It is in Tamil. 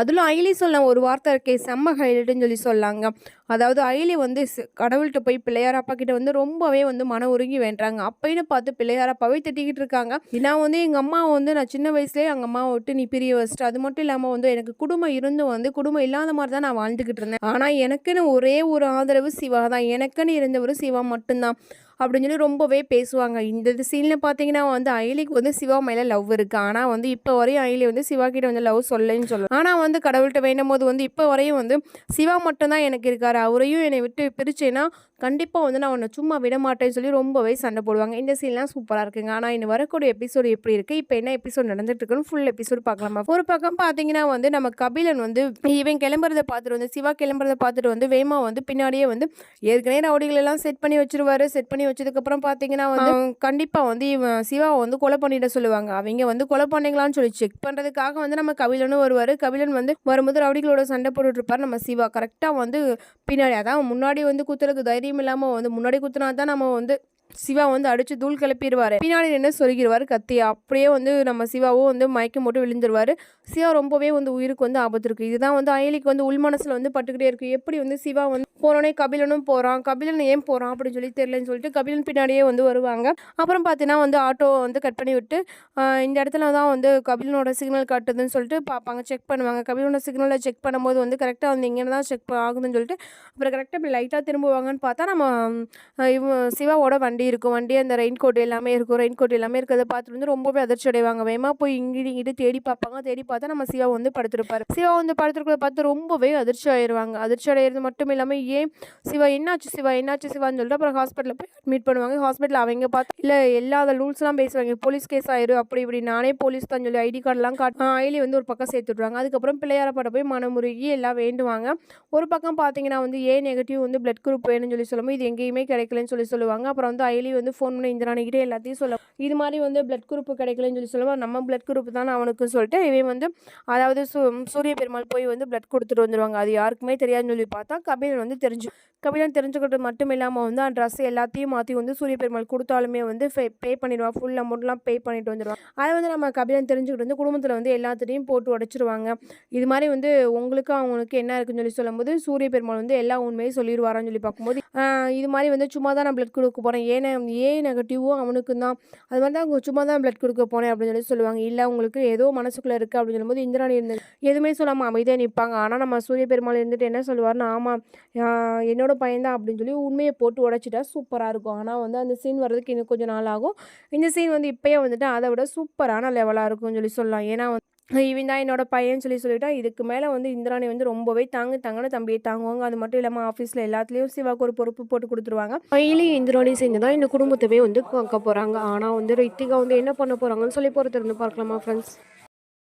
அதில் அயலி சொன்ன ஒரு வார்த்தை இருக்கே செம்ம ஹைலைட்டுன்னு சொல்லி சொல்லாங்க. அதாவது அயிலி வந்து கடவுள்கிட்ட போய் பிள்ளையாரப்பா கிட்ட வந்து ரொம்பவே வந்து மன உருகி வேண்டுறாங்க. அப்பைன்னு பார்த்து பிள்ளையாரப்பாவே திட்டிக்கிட்டு இருக்காங்க. நான் வந்து எங்கள் அம்மா வந்து நான் சின்ன வயசுலேயே எங்கள் அம்மாவை விட்டு நீ பிரிய வச்சுட்டு. அது மட்டும் இல்லாமல் வந்து எனக்கு குடும்பம் இருந்தும் வந்து குடும்பம் இல்லாத மாதிரி தான் நான் வாழ்ந்துக்கிட்டு இருந்தேன். ஆனால் எனக்குன்னு ஒரே ஒரு ஆதரவு சிவா தான். எனக்குன்னு இருந்தவர் சிவா மட்டும்தான். அப்படின்னு சொல்லி ரொம்பவே பேசுவாங்க. இந்த சீனில் பார்த்தீங்கன்னா வந்து அயலிக்கு வந்து சிவா மேலே லவ் இருக்குது ஆனால் வந்து இப்போ வரையும் அயலி வந்து சிவா கிட்ட வந்து லவ் சொல்லலைன்னு சொல்லலாம். ஆனால் வந்து கடவுள்கிட்ட வேண்டும் போது வந்து இப்போ வரையும் வந்து சிவா மட்டும்தான் எனக்கு இருக்காரு. அவரையும் என்னை விட்டு பிரிச்சேன்னா கண்டிப்பாக வந்து நான் உன்னை சும்மா விட மாட்டேன்னு சொல்லி ரொம்பவே சண்டை போடுவாங்க. இந்த சீன்லாம் சூப்பராக இருக்குங்க. ஆனால் இன்னும் வரக்கூடிய எபிசோடு எப்படி இருக்குது இப்போ என்ன எபிசோட் நடந்துட்டு இருக்குன்னு ஃபுல் எபிசோடு பார்க்கலாமா? ஒரு பக்கம் பார்த்தீங்கன்னா வந்து நம்ம கபிலன் வந்து இவன் கிளம்புறதை பார்த்துட்டு வந்து சிவா கிளம்புறதை பார்த்துட்டு வந்து வேமா வந்து பின்னாடியே வந்து ஏற்கனவே ரவுடிகள் எல்லாம் செட் பண்ணி வச்சிருவாரு. செட் பண்ணி வச்சதுக்கப்புறம் பார்த்தீங்கன்னா வந்து கண்டிப்பாக வந்து இவன் சிவாவை வந்து கொலை பண்ணிட சொல்லுவாங்க. அவங்க வந்து கொலை பண்ணீங்களான்னு சொல்லி செக் பண்ணுறதுக்காக வந்து நம்ம கபிலனும் வருவார். கபிலன் வந்து வரும்போது ரவுடிகளோட சண்டை போட்டுட்டு இருப்பார். நம்ம சிவா கரெக்டாக வந்து பின்னாடி அதான் முன்னாடி வந்து குத்துறதுக்கு தைரியம் இல்லாமல் வந்து முன்னாடி குத்துனா தான் நம்ம வந்து சிவா வந்து அடிச்சு தூள் கிளப்பிடுவாரு. பின்னாடி நின்று சொருகிடுவார் கத்தி அப்படியே வந்து நம்ம சிவாவும் வந்து மயக்கம் போட்டு விழுந்துருவாரு. சிவா ரொம்பவே வந்து உயிருக்கு வந்து ஆபத்து இருக்குது இதுதான் வந்து அயலிக்கு வந்து உள் மனசில் வந்து பட்டுக்கிட்டே இருக்குது எப்படி வந்து சிவா வந்து போனோடனே கபிலனும் போகிறான் கபிலன் ஏன் போகிறான் அப்படின்னு சொல்லி தெரியலன்னு சொல்லிட்டு கபிலன் பின்னாடியே வந்து வருவாங்க. அப்புறம் பார்த்தீங்கன்னா வந்து ஆட்டோ வந்து கட் பண்ணி விட்டு இந்த இடத்துல தான் வந்து கபிலனோட சிக்னல் காட்டுதுன்னு சொல்லிட்டு பார்ப்பாங்க செக் பண்ணுவாங்க. கபிலனோட சிக்னலை செக் பண்ணும்போது வந்து கரெக்டாக வந்து இங்கே தான் செக் ஆகுதுன்னு சொல்லிட்டு அப்புறம் கரெக்டாக இப்படி லைட்டாக திரும்புவாங்கன்னு பார்த்தா நம்ம இவ சிவாவோட வண்டி இருக்கும். வண்டி அந்த ரெயின் கோட் எல்லாமே இருக்கும். ரெயின் கோட் எல்லாமே இருக்கிறத பார்த்துட்டு வந்து ரொம்பவே அதிர்ச்சி அடைவாங்க. வேகமாக போய் இங்கிட்டு இங்கிட்டு தேடி பார்ப்பாங்க. தேடி பார்த்தா நம்ம சிவா வந்து படுத்திருப்பாரு. சிவா வந்து படுத்துருக்கிறத பார்த்து ரொம்பவே அதிர்ச்சி ஆயிடுவாங்க அதிர்ச்சி அடைகிறது மட்டும் இல்லாமல் ஏன் சிவா என்னாச்சு சிவா? என்னாச்சு சிவான்னு சொல்லிட்டு அப்புறம் ஹாஸ்பிட்டலில் போய் அட்மிட் பண்ணுவாங்க. ஹாஸ்பிட்டலில் அவங்க பார்த்து இல்லை எல்லா ரூல்ஸ்லாம் பேசுவாங்க. போலீஸ் கேஸ் ஆயிரும். அப்படி இப்படி நானே போலீஸ் தான் சொல்லி ஐடி கார்டெலாம் காட்டு ஐலி வந்து ஒரு பக்கம் சேர்த்து விட்ருவாங்க அதுக்கப்புறம் பிள்ளையாரப்பட போய் மனமுருகி எல்லாம் வேண்டுவாங்க. ஒரு பக்கம் பார்த்தீங்கன்னா வந்து ஏ நெகட்டிவ் வந்து பிளட் குரூப் வேணும்னு சொல்லி சொல்லும்போது இது எங்கேயுமே கிடைக்கலன்னு சொல்லி சொல்லுவாங்க. அப்புறம் வந்து ஐலி வந்து ஃபோன் பண்ணி இந்திராணிக்கிட்டே எல்லாத்தையும் சொல்ல இது மாதிரி வந்து பிளட் குரூப் கிடைக்கலன்னு சொல்லி சொல்லுவாங்க நம்ம பிளட் குரூப் தான் அவனுக்கு சொல்லிட்டு இவன் வந்து அதாவது சூ சூரிய பெருமாள் போய் வந்து பிளட் கொடுத்துட்டு வந்துடுவாங்க அது யாருக்குமே தெரியாதுன்னு சொல்லி பார்த்தா கபிலன் வந்து தெரிஞ்சு கபிலன் தெரிஞ்சுக்கிட்டு மட்டும் இல்லாமல் வந்து அந்த ட்ரெஸ் எல்லாத்தையும் மாற்றி வந்து சூரிய பெருமாள் கொடுத்தாலுமே வந்து பே பண்ணிடுவான் ஃபுல் அமௌண்ட்லாம் பே பண்ணிட்டு வந்துடுவான் அதை வந்து நம்ம கபிலன் தெரிஞ்சுக்கிட்டு வந்து குடும்பத்தில் வந்து எல்லாத்திட்டையும் போட்டு உடச்சிருவாங்க. இது மாதிரி வந்து உங்களுக்கு அவங்களுக்கு என்ன இருக்குன்னு சொல்லி சொல்லும்போது சூரிய பெருமாள் வந்து எல்லா உண்மையும் சொல்லிடுவாரான்னு சொல்லி பார்க்கும்போது இது மாதிரி வந்து சும்மா தான் நான் பிளட் கொடுக்க போகிறேன் ஏன்னா ஏ நெகட்டிவோ அவனுக்கு தான். அது மாதிரி தான் அவங்க சும்மா தான் பிளட் கொடுக்க போனேன் அப்படின்னு சொல்லி சொல்லுவாங்க. இல்லை உங்களுக்கு ஏதோ மனசுக்குள்ளே இருக்குது அப்படின்னு சொல்லும்போது இந்திராணி இருந்து எதுவுமே சொல்லாமல் அமைதியாக நிற்பாங்க ஆனால் நம்ம சூரிய பெருமாள் இருந்துட்டு என்ன சொல்லுவார்னா ஆமாம் என்னோடய பையன்தான் அப்படின்னு சொல்லி உண்மையை போட்டு உடைச்சிட்டா சூப்பராக இருக்கும். ஆனால் வந்து அந்த சீன் வர்றதுக்கு இன்னும் கொஞ்சம் நாள் ஆகும். இந்த சீன் வந்து இப்போயே வந்துட்டு அதை விட சூப்பரான லெவலாக இருக்கும்னு சொல்லி சொல்லலாம். ஏன்னா வந்து இவன் தான் என்னோட பையன் சொல்லி சொல்லிட்டா இதுக்கு மேலே வந்து இந்திராணி வந்து ரொம்பவே தாங்கு தாங்கன்னு தம்பியை தாங்குவாங்க. அது மட்டும் இல்லாமல் ஆஃபீஸில் எல்லாத்துலேயும் சிவாக்கு ஒரு பொறுப்பு போட்டு கொடுத்துருவாங்க. டெய்லி இந்திராணி சேர்ந்து தான் இந்த குடும்பத்தவே வந்து காக்க போகிறாங்க ஆனால் வந்து ரித்திகா வந்து என்ன பண்ண போகிறாங்கன்னு சொல்லி போகிறது இருந்து பார்க்கலாமா ஃப்ரெண்ட்ஸ்